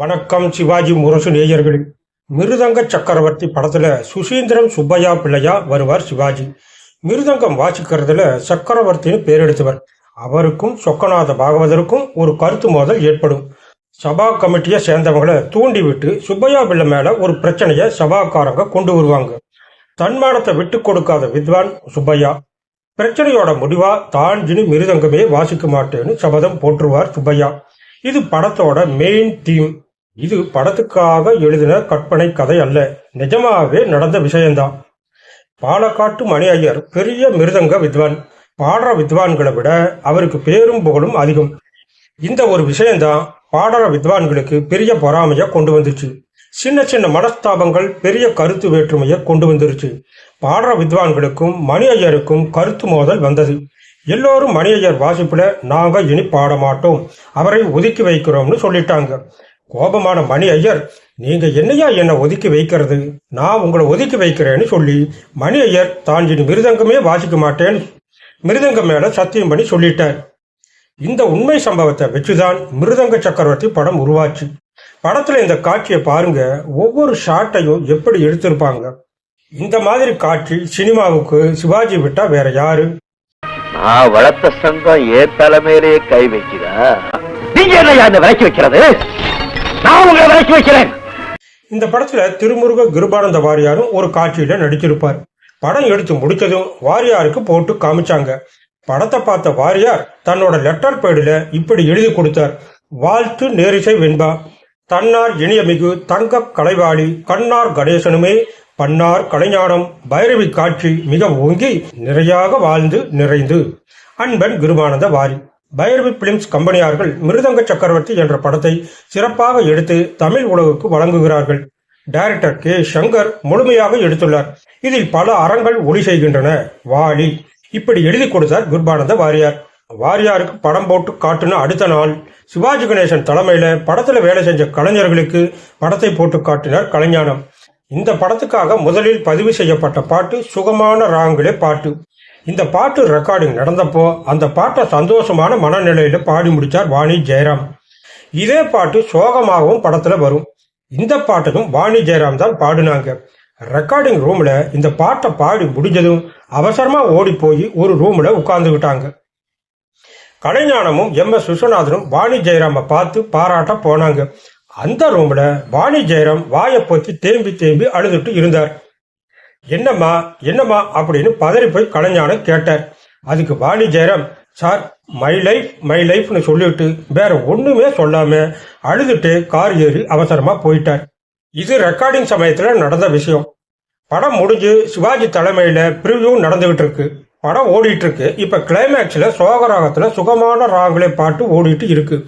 வணக்கம் சிவாஜி முரசு நேயர்களே. மிருதங்க சக்கரவர்த்தி படத்துல சுசீந்திரம் சுப்பையா பிள்ளையா வருவார் சிவாஜி. மிருதங்கம் வாசிக்கிறதுல சக்கரவர்த்தின்னு பேர் எடுத்தவர் அவருக்கும் சொக்கநாத பாகவதருக்கும் ஒரு கருத்து மோதல் ஏற்படும். சபா கமிட்டியை சேர்ந்தவங்களை தூண்டி விட்டு சுப்பையா பிள்ளை மேல ஒரு பிரச்சனையை சபாக்காரங்க கொண்டு வருவாங்க. தன்மானத்தை விட்டு கொடுக்காத வித்வான் சுப்பையா. பிரச்சனையோட முடிவா தான் மிருதங்கமே வாசிக்க மாட்டேன்னு சபதம் போற்றுவார் சுப்பையா. இது படத்தோட மெயின் தீம் இது படத்துக்காக எழுதின கற்பனை கதை அல்ல. நிஜமாகவே நடந்த விஷயம்தான். பாலக்காட்டு மணி ஐயர் பெரிய மிருதங்க வித்வான். பாடுற வித்வான்களை விட அவருக்கு பேரும் புகழும் அதிகம். இந்த ஒரு விஷயம்தான் பாடுற வித்வான்களுக்கு பெரிய பொறாமைய கொண்டு வந்துச்சு சின்ன சின்ன மனஸ்தாபங்கள் பெரிய கருத்து வேற்றுமையை கொண்டு வந்துருச்சு. பாடுற வித்வான்களுக்கும் மணி ஐயருக்கும் கருத்து மோதல் வந்தது. எல்லோரும் மணி ஐயர் வாசிப்புல நாங்க இனி பாட மாட்டோம் அவரை ஒதுக்கி வைக்கிறோம்னு சொல்லிட்டாங்க. கோபமான மணி ஐயர் நீங்க என்னையா என்னை ஒதுக்கி வைக்கிறது? நான் உங்களை ஒதுக்கி வைக்கிறேன்னு சொல்லி மணி ஐயர் தான் இனி மிருதங்கமே வாசிக்க மாட்டேன்னு மிருதங்கம் மேல சத்தியம் பண்ணி சொல்லிட்டார். இந்த உண்மை சம்பவத்தை வச்சுதான் மிருதங்க சக்கரவர்த்தி படம் உருவாச்சு. படத்துல இந்த காட்சியை பாருங்க ஒவ்வொரு ஷாட்டையும் எப்படி எடுத்திருப்பாங்க. இந்த மாதிரி காட்சி சினிமாவுக்கு சிவாஜி விட்டா வேற யாரு? நான் வளர்த்த சங்கம் ஏன் தலைமையிலேயே கை வைக்கிறா? நீங்க என்ன என்ன வைக்கிறது? நான் உங்களை விலக்கி வைக்கிறேன். இந்த படத்துல திருமுருக கிருபானந்த வாரியாரும் ஒரு காட்சியில நடிச்சிருப்பார். படம் எடுத்து முடிச்சதும் வாரியாருக்கு போட்டு காமிச்சாங்க. படத்தை பார்த்த வாரியார் தன்னோட லெட்டர் பேடில் இப்படி எழுதி கொடுத்தார். வாழ்த்து நேரிசை வெண்பா தன்னார் இனியமிகு தங்க கலைவாளி கண்ணார் கணேசனுமே பன்னார் கலைஞானம் பைரவி காட்சி மிக ஓங்கி நிறையாக வாழ்ந்து நிறைந்து. அன்பன் கிருபானந்த வாரி. பைரவி பிலிம்ஸ் கம்பெனியார்கள் மிருதங்க சக்கரவர்த்தி என்ற படத்தை சிறப்பாக எடுத்து தமிழ் உலகுக்கு வழங்குகிறார்கள். Director K. சங்கர் முழுமையாக எடுத்துள்ளார். இதில் பல அறங்கள் ஒளி செய்கின்றன. வாலி. இப்படி எழுதி கொடுத்தார் குர்பானந்த வாரியார். வாரியாருக்கு படம் போட்டு காட்டுன அடுத்த நாள் சிவாஜி கணேசன் தலைமையில படத்துல வேலை செஞ்ச கலைஞர்களுக்கு படத்தை போட்டு காட்டினார் கலைஞானம். இந்த படத்துக்காக முதலில் பதிவு செய்யப்பட்ட பாட்டு சுகமான ராங்களே பாட்டு. இந்த பாட்டு ரெக்கார்டிங் நடந்தப்போ அந்த பாட்டை சந்தோஷமான மனநிலையில பாடி முடித்தார் வாணி ஜெயராம். இதே பாட்டு சோகமாகவும் படத்துல வரும். இந்த பாட்டையும் வாணி ஜெயராம் தான் பாடினாங்க. ரெக்கார்டிங் ரூம்ல இந்த பாட்டை பாடி முடிஞ்சதும் அவசரமா ஓடி போய் ஒரு ரூம்ல உட்கார்ந்துகிட்டாங்க கலைஞானமும் எம் எஸ் விஸ்வநாதனும் வாணி ஜெயராம பார்த்து பாராட்ட போனாங்க. அந்த ரூம்ல வாணி ஜெயராம் வாயை பொத்தி தேம்பி தேம்பி அழுதுட்டு இருந்தார். என்னம்மா என்னம்மா அப்படின்னு பதறி போய் கலைஞானம் கேட்டார். அதுக்கு Vani Jairam sir my life my லைஃப்னு சொல்லிட்டு வேற ஒண்ணுமே சொல்லாம அழுதுட்டு கார் ஏறி அவசரமா போயிட்டார். இது ரெக்கார்டிங் சமயத்துல நடந்த விஷயம். படம் முடிஞ்சு சிவாஜி தலைமையில பிரிவியூ நடந்துகிட்டு இருக்கு. படம் ஓடிட்டு இருக்கு. இப்ப கிளைமேக்ஸ்ல சோகராகத்துல சுகமான ராங்களே பாட்டு ஓடிட்டு இருக்கு.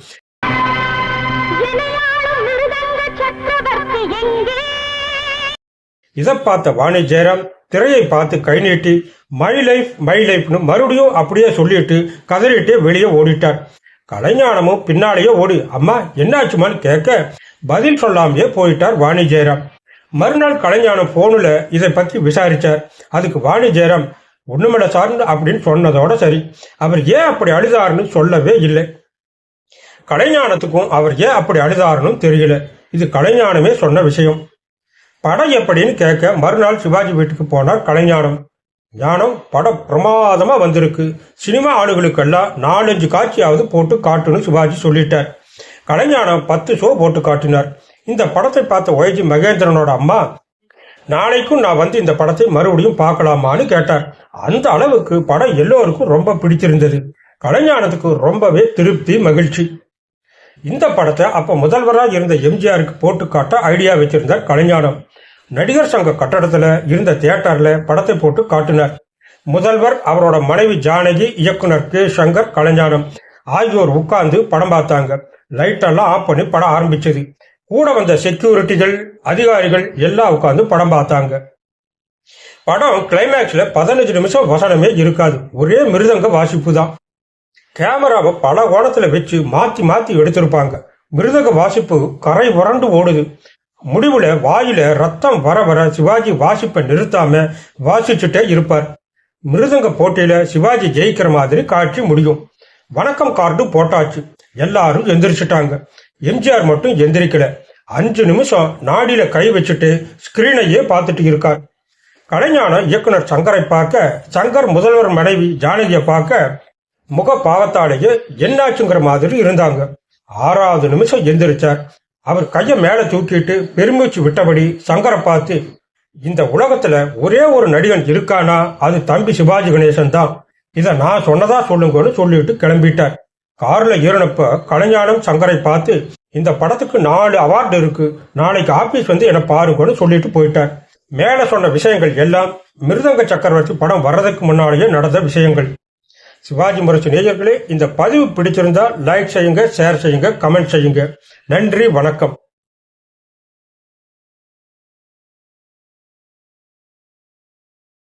இதை பார்த்த வாணி ஜெயராம் திரையை பார்த்து கை நீட்டி மை லைஃப் மை லைஃப்னு மறுபடியும் அப்படியே சொல்லிட்டு கதறிட்டு வெளியே ஓடிட்டார். கலைஞானமும் பின்னாலேயே ஓடி அம்மா என்னாச்சுமான்னு கேட்க பதில் சொல்லாமையே போயிட்டார் வாணி ஜெயராம். மறுநாள் கலைஞானம் போனில் இதை பற்றி விசாரித்தார் அதுக்கு வாணி ஜெயராம் ஒண்ணுமில்ல சார்ந்து அப்படின்னு சொன்னதோட சரி அவர் ஏன் அப்படி அழுதாருன்னு சொல்லவே இல்லை. கலைஞானத்துக்கும் அவர் ஏன் அப்படி அழுதாருன்னு தெரியல. இது கலைஞானமே சொன்ன விஷயம். படம் எப்படின்னு கேட்க மறுநாள் சிவாஜி வீட்டுக்கு போனார் கலைஞானம். ஞானம் படம் பிரமாதமாக வந்திருக்கு. சினிமா ஆளுகளுக்கெல்லாம் நாலஞ்சு காட்சியாவது போட்டு காட்டுன்னு சிவாஜி சொல்லிட்டார். கலைஞானம் பத்து ஷோ போட்டு காட்டினார். இந்த படத்தை பார்த்த ஒய்ஜி மகேந்திரனோட அம்மா நாளைக்கும் நான் வந்து இந்த படத்தை மறுபடியும் பார்க்கலாமான்னு கேட்டார். அந்த அளவுக்கு படம் எல்லோருக்கும் ரொம்ப பிடிச்சிருந்தது. கலைஞானத்துக்கு ரொம்பவே திருப்தி மகிழ்ச்சி. இந்த படத்தை அப்போ முதல்வராக இருந்த எம்ஜிஆருக்கு போட்டு காட்ட ஐடியா வச்சிருந்தார் கலைஞானம். நடிகர் சங்க கட்டடத்துல இருந்த தியேட்டர்ல படத்தை போட்டு காட்டினார். முதல்வர் அவரோட மனைவி ஜானகி இயக்குனர் கே. சங்கர் கலைஞானம் ஆகியோர் உட்கார்ந்து படம் பார்த்தாங்க. லைட் எல்லாம் ஆஃப் பண்ணி படம் ஆரம்பிச்சது. கூட வந்த செக்யூரிட்டிகள் அதிகாரிகள் எல்லாம் உட்கார்ந்து படம் பார்த்தாங்க. படம் கிளைமேக்ஸ்ல பதினஞ்சு நிமிஷம் வசனமே இருக்காது. ஒரே மிருதங்க வாசிப்பு தான். கேமராவை பல கோணத்துல வச்சு மாத்தி மாத்தி எடுத்திருப்பாங்க. மிருதக வாசிப்பு கரை உரண்டு ஓடுது. முடிவுல வாயில ரத்தம் வர வர சிவாஜி வாசிப்பை நிறுத்தாம வாசிச்சுட்டே இருப்பார். மிருதங்க போட்டியில சிவாஜி ஜெயிக்கிற மாதிரி காட்சி முடியும். வணக்கம் கார்டு போட்டாச்சு. எல்லாரும் எந்திரிச்சிட்டாங்க. எம்ஜிஆர் மட்டும் எந்திரிக்கல. அஞ்சு நிமிஷம் நாடியில கை வச்சுட்டு ஸ்கிரீனையே பார்த்துட்டு இருக்கார். கலைஞான இயக்குனர் சங்கரை பார்க்க சங்கர் முதல்வர் மனைவி ஜானகியை பார்க்க முக பாவத்தாலேயே என்னாச்சுங்கிற மாதிரி இருந்தாங்க. ஆறாவது நிமிஷம் எந்திரிச்சார். அவர் கையை மேலே தூக்கிட்டு பெருமூச்சு விட்டபடி சங்கரை பார்த்து இந்த உலகத்துல ஒரே ஒரு நடிகன் இருக்கானா? அது தம்பி சிவாஜி கணேசன் தான். இதை நான் சொன்னதா சொல்லுங்கன்னு சொல்லிட்டு கிளம்பிட்டார். கார்ல ஏறினப்ப கலைஞானம் சங்கரை பார்த்து இந்த படத்துக்கு நாலு அவார்டு இருக்கு. நாளைக்கு ஆபீஸ் வந்து என்ன பாருங்கன்னு சொல்லிட்டு போயிட்டார். மேல சொன்ன விஷயங்கள் எல்லாம் மிருதங்க சக்கரவர்த்தி படம் வர்றதுக்கு முன்னாலேயே நடந்த விஷயங்கள். சிவாஜி முரசு நேயர்களே இந்த பதிவு பிடிச்சிருந்தால் லைக் செய்யுங்க ஷேர் செய்யுங்க கமெண்ட் செய்யுங்க. நன்றி வணக்கம்.